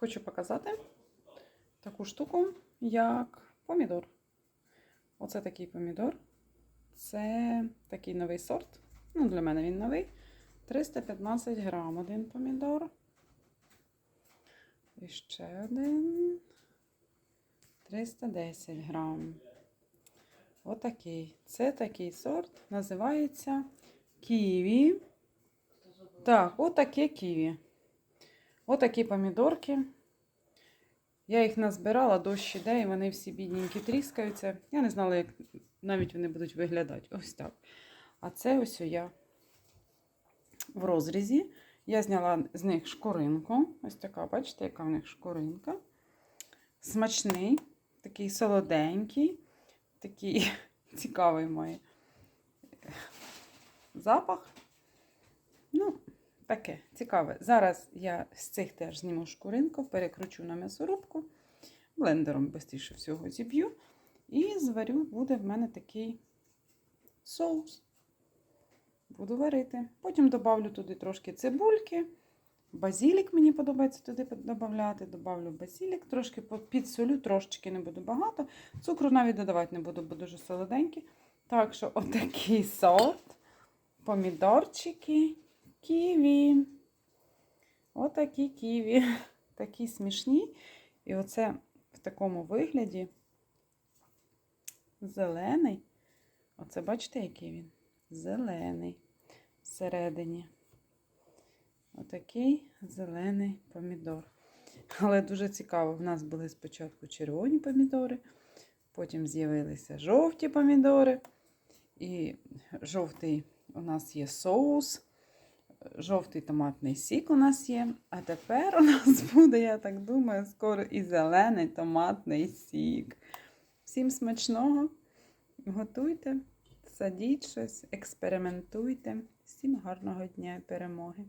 хочу показати таку штуку, як помідор. Оце такий помідор. Це такий новий сорт. Ну, для мене він новий. 315 грам один помідор. І ще один. 310 грам. Отакий. Це такий сорт. Називається ківі. Так, отаке ківі. Отакі помідорки. Я їх назбирала, дощ іде, і вони всі бідненькі тріскаються. Я не знала, як навіть вони будуть виглядати. Ось так. А це ось я в розрізі. Я зняла з них шкуринку. Ось така, бачите, яка в них шкуринка. Смачний, такий солоденький, такий цікавий має запах. Ну, таке цікаве. Зараз я з цих теж зніму шкуринку, перекручу на м'ясорубку, блендером швидше всього зіб'ю. І зварю, буде в мене такий соус. Буду варити. Потім додавлю туди трошки цибульки. Базілік мені подобається туди додати. Добавлю базілік, трошки підсолю, трошечки не буду багато. Цукру навіть додавати не буду, бо дуже солоденький. Так що отакий сорт, помідорчики, ківі. Отакі ківі. Такі смішні. І оце в такому вигляді зелений. Оце бачите, який він? Зелений всередині. Отакий зелений помідор. Але дуже цікаво, в нас були спочатку червоні помідори, потім з'явилися жовті помідори. І жовтий у нас є соус, жовтий томатний сік у нас є. А тепер у нас буде, я так думаю, скоро і зелений томатний сік. Всім смачного! Готуйте, садіть щось, експериментуйте. Всім гарного дня і перемоги!